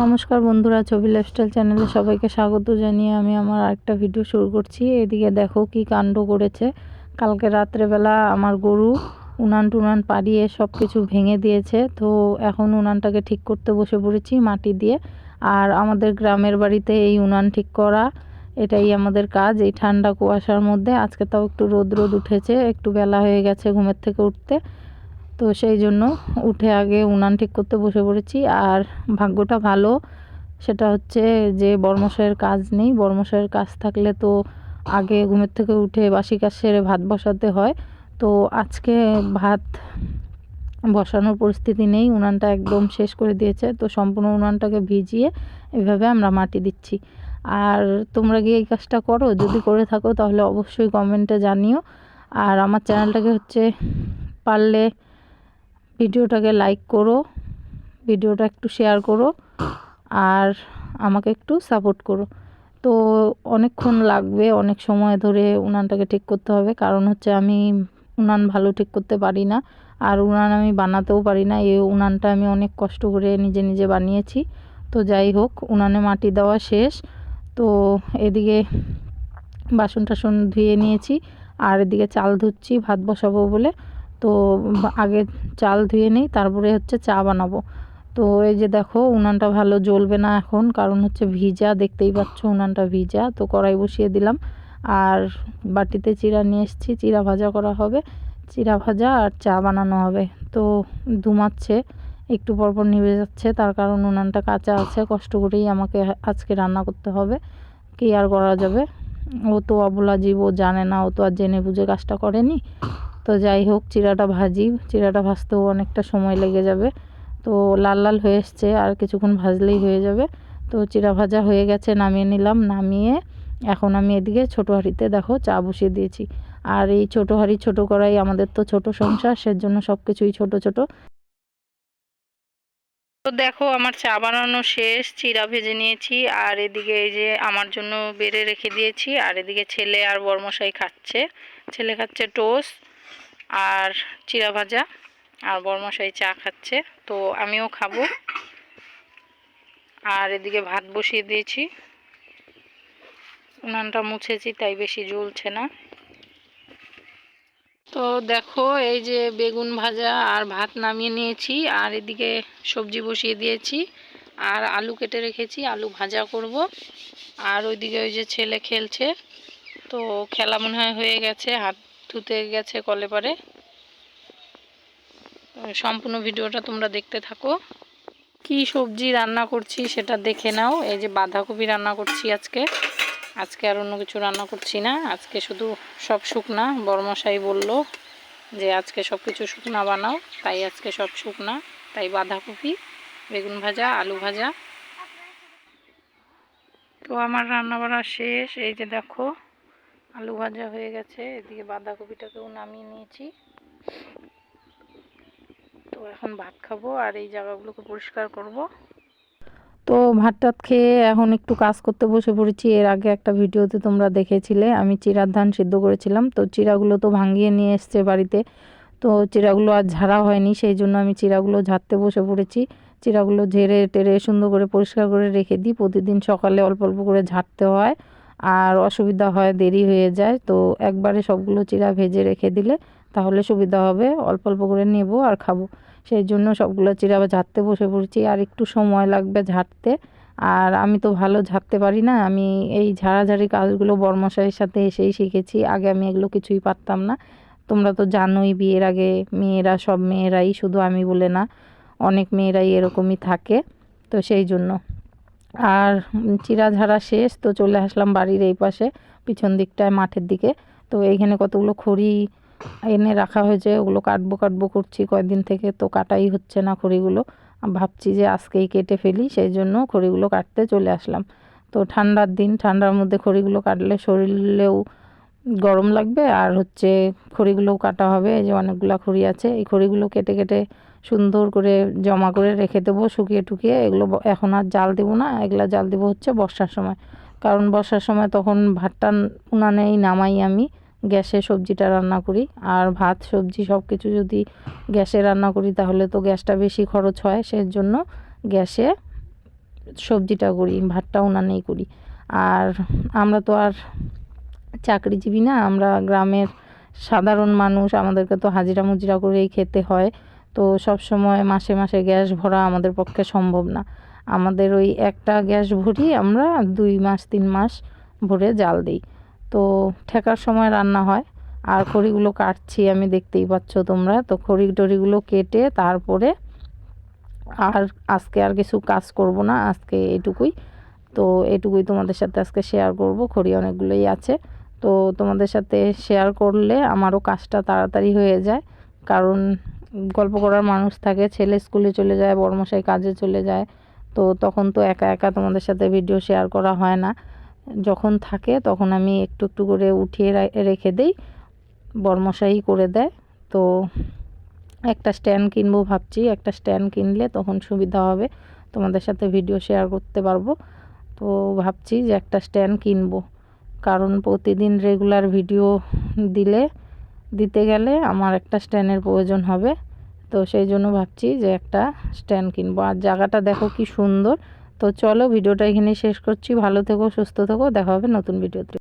নমস্কার বন্ধুরা, ছবি লাইফস্টাইল চ্যানেলে সবাইকে স্বাগত জানিয়ে আমি আমার আরেকটা ভিডিও শুরু করছি। এদিকে দেখো কি কাণ্ড করেছে। কালকে রাত্রেবেলা আমার গরু উনান টুনান পাড়িয়ে সব কিছু ভেঙে দিয়েছে। তো এখন উনানটাকে ঠিক করতে বসে পড়েছি মাটি দিয়ে। আর আমাদের গ্রামের বাড়িতে এই উনান ঠিক করা এটাই আমাদের কাজ, এই ঠান্ডা কুয়াশার মধ্যে। আজকে তাও একটু রোদ রোদ উঠেছে, একটু বেলা হয়ে গেছে ঘুমের থেকে উঠতে। তো সেই জন্য উঠে আগে উনান ঠিক করতে বসে পড়েছি। আর ভাগ্যটা ভালো, সেটা হচ্ছে যে বর্মশাইয়ের কাজ নেই। বর্মশাইয়ের কাজ থাকলে তো আগে ঘুমের থেকে উঠে বাসি কাজ সেরে ভাত বসাতে হয়। তো আজকে ভাত বসানোর পরিস্থিতি নেই, উনানটা একদম শেষ করে দিয়েছে। তো সম্পূর্ণ উনানটাকে ভিজিয়ে এভাবে আমরা মাটি দিচ্ছি। আর তোমরা গিয়ে এই কাজটা করো, যদি করে থাকো তাহলে অবশ্যই কমেন্টে জানিও। আর আমার চ্যানেলটাকে হচ্ছে পারলে ভিডিওটাকে লাইক করো, ভিডিওটা একটু শেয়ার করো, আর আমাকে একটু সাপোর্ট করো। তো অনেকক্ষণ লাগবে, অনেক সময় ধরে উনানটাকে ঠিক করতে হবে, কারণ হচ্ছে আমি উনান ভালো ঠিক করতে পারি না, আর উনান আমি বানাতেও পারি না, এই উনানটা আমি অনেক কষ্ট করে নিজে নিজে বানিয়েছি। তো যাই হোক, উনানে মাটি দেওয়া শেষ। তো এদিকে বাসন টাসন ধুয়ে নিয়েছি, আর এদিকে চাল ধুচ্ছি, ভাত বসাবো বলে। তো আগে চাল ধুয়ে নিই, তারপরে হচ্ছে চা বানাবো। তো এই যে দেখো, উনানটা ভালো জ্বলবে না এখন, কারণ হচ্ছে ভিজা, দেখতেই পাচ্ছ উনানটা ভিজা। তো কড়াই বসিয়ে দিলাম, আর বাটিতে চিরা নিয়ে এসেছি। চিরা ভাজা করা হবে চিরা ভাজা আর চা বানানো হবে। তো ধুমাচ্ছে একটু পরপর নিভে যাচ্ছে। তার কারণ উনানটা কাঁচা আছে, কষ্ট করেই আমাকে আজকে রান্না করতে হবে। কি আর করা যাবে? ও তো অবলা জীব, ও জানে না, ও তো আর জেনে বুঝে কাজটা করেনি। তো যাই হোক, চিরাটা ভাজি। চিরাটা ভাজতেও অনেকটা সময় লেগে যাবে। তো লাল লাল হয়ে এসছে, আর কিছুক্ষণ ভাজলেই হয়ে যাবে। তো চিরা ভাজা হয়ে গেছে, নামিয়ে নিলাম। নামিয়ে এখন আমি এদিকে ছোটো হাঁড়িতে দেখো চা বসিয়ে দিয়েছি। আর এই ছোটো হাঁড়ি ছোটো করাই আমাদের তো ছোট সংসার, সেজন্য সব কিছুই ছোটো ছোটো। তো দেখো, আমার চা বানানো শেষ, চিরা ভেজে নিয়েছি, আর এদিকে এই যে আমার জন্য বেড়ে রেখে দিয়েছি, আর এদিকে ছেলে আর বর্মশাই খাচ্ছে। ছেলে খাচ্ছে টোস্ট আর চিরা ভাজা, আর বরমশাই চা খাচ্ছে, তো আমিও খাব। আর এদিকে ভাত বসিয়ে দিয়েছি। উনানটা মুছেছি, তাই বেশি জ্বলছে না। তো দেখো, এই যে বেগুন ভাজা আর ভাত নামিয়ে নিয়েছি, আর এদিকে সবজি বসিয়ে দিয়েছি, আর আলু কেটে রেখেছি, আলু ভাজা করব, আর ওইদিকে ওই যে ছেলে খেলছে, তো খেলা মনে হয় হয়ে গেছে, হাত ধুতে গেছে কলে পারে। সম্পূর্ণ ভিডিওটা তোমরা দেখতে থাকো। কি সবজি রান্না করছি সেটা দেখে নাও, এই যে বাঁধাকপি রান্না করছি আজকে। আজকে আর অন্য কিছু রান্না করছি না। আজকে শুধু সব শুকনা, বড়মশাই বলল যে আজকে সব কিছু শুকনা বানাও, তাই আজকে সব শুকনা। তাই বাঁধাকপি, বেগুন ভাজা, আলু ভাজা। তো আমার রান্না বাড়া শেষ। এই যে দেখো, আলু ভাজা হয়ে গেছে। এদিকে বাঁধাকপিটাকেও নামিয়ে নিয়েছি। তো এখন ভাত খাব আর এই জায়গাগুলোকে পরিষ্কার করব। তো ভাত টাত খেয়ে এখন একটু কাজ করতে বসে পড়েছি। এর আগে একটা ভিডিওতে তোমরা দেখেছিলে, আমি চিরার ধান সিদ্ধ করেছিলাম। তো চিরাগুলো তো ভাঙিয়ে নিয়ে এসছে বাড়িতে। তো চিরাগুলো আর ঝাড়া হয়নি, সেই জন্য আমি চিরাগুলো ঝাড়তে বসে পড়েছি। চিরাগুলো ঝেড়ে টেরে সুন্দর করে পরিষ্কার করে রেখে দিই। প্রতিদিন সকালে অল্প অল্প করে ঝাড়তে হয় আর অসুবিধা হয় দেরি হয়ে যায়। তো একবারে সবগুলো চিরা ভেজে রেখে দিলে তাহলে সুবিধা হবে। অল্প অল্প করে নেব আর খাব। সেই জন্য সবগুলো চিরা ঝাড়তে বসে পড়েছি। আর একটু সময় লাগবে ঝাড়তে। আর আমি তো ভালো ঝাড়তে পারি না। আমি এই ঝাড়াঝাড়ি কাজগুলো বর্মশাইয়ের সাথে এসেই শিখেছি। আগে আমি এগুলো কিছুই পারতাম না। তোমরা তো জানোই বিয়ের আগে মেয়েরা, সব মেয়েরাই শুধু আমি বলে না, অনেক মেয়েরাই এরকমই থাকে। তো সেই জন্য। আর চিরা ঝাড়া শেষ, তো চলে আসলাম বাড়ির এই পাশে, পিছন দিকটায় মাঠের দিকে। তো এইখানে কতগুলো খড়ি এনে রাখা হয়েছে, ওগুলো কাটবো কাটবো করছি, কয়েকদিন থেকে তো কাটাই হচ্ছে না খড়িগুলো। ভাবছি যে আজকেই কেটে ফেলি, সেই জন্য খড়িগুলো কাটতে চলে আসলাম। তো ঠান্ডার দিন, ঠান্ডার মধ্যে খড়িগুলো কাটলে শরীরেও গরম লাগবে, আর হচ্ছে খড়িগুলোও কাটা হবে, এই যে অনেকগুলো খড়ি আছে, এই খড়িগুলো কেটে কেটে সুন্দর করে জমা করে রেখে দেবো, শুকিয়ে টুকিয়ে। এগুলো এখন আর জাল দেবো না, এগুলো জাল দেবো হচ্ছে বর্ষার সময়। কারণ বর্ষার সময় তখন ভাতটা উনানেই নামাই আমি গ্যাসে সবজিটা রান্না করি। আর ভাত, সবজি সব কিছু যদি গ্যাসে রান্না করি, তাহলে তো গ্যাসটা বেশি খরচ হয়, সেজন্য গ্যাসে সবজিটা করি, ভাতটা উনানেই করি। আর আমরা তো আর চাকরিজীবী না, আমরা গ্রামের সাধারণ মানুষ, আমাদেরকে তো হাজিরা মুজিরা করেই খেতে হয়। তো সব সময় মাসে মাসে গ্যাস ভরা আমাদের পক্ষে সম্ভব না। আমাদের ওই একটা গ্যাস ভরি আমরা দুই মাস, তিন মাস ভরে জাল দিই। তো ঠেকার সময় রান্না হয়। আর খড়িগুলো কাটছি আমি, দেখতেই পাচ্ছ তোমরা। তো খড়ি টড়িগুলো কেটে তারপরে আর আজকে আর কিছু কাজ করব না, আজকে এটুকুই। তো এটুকুই তোমাদের সাথে আজকে শেয়ার করব, খড়ি অনেকগুলোই আছে। তো তোমাদের সাথে শেয়ার করলে আমারও কাজটা তাড়াতাড়ি হয়ে যায়। কারণ গল্প করার মানুষ থাকে, ছেলে স্কুলে চলে যায়, বড়মশাই কাজে চলে যায়। তো তখন তো একা একা তোমাদের সাথে ভিডিও শেয়ার করা হয় না। যখন থাকে তখন আমি একটু একটু করে উঠিয়ে রেখে দিই, বর্মশাই করে দেয়। তো একটা স্ট্যান্ড কিনবো ভাবছি, একটা স্ট্যান্ড কিনলে তখন সুবিধা হবে। তোমাদের সাথে ভিডিও শেয়ার করতে পারব। তো ভাবছি যে একটা স্ট্যান্ড কিনবো। কারণ প্রতিদিন রেগুলার ভিডিও দিলে, দিতে গেলে আমার একটা স্ট্যান্ডের প্রয়োজন হবে। তো সেই জন্য ভাবছি যে একটা স্ট্যান্ড কিনবো। আর জায়গাটা দেখো কি সুন্দর। তো চলো ভিডিওটা এখানে শেষ করছি। ভালো থেকো সুস্থ থেকো। দেখা হবে নতুন ভিডিওতে।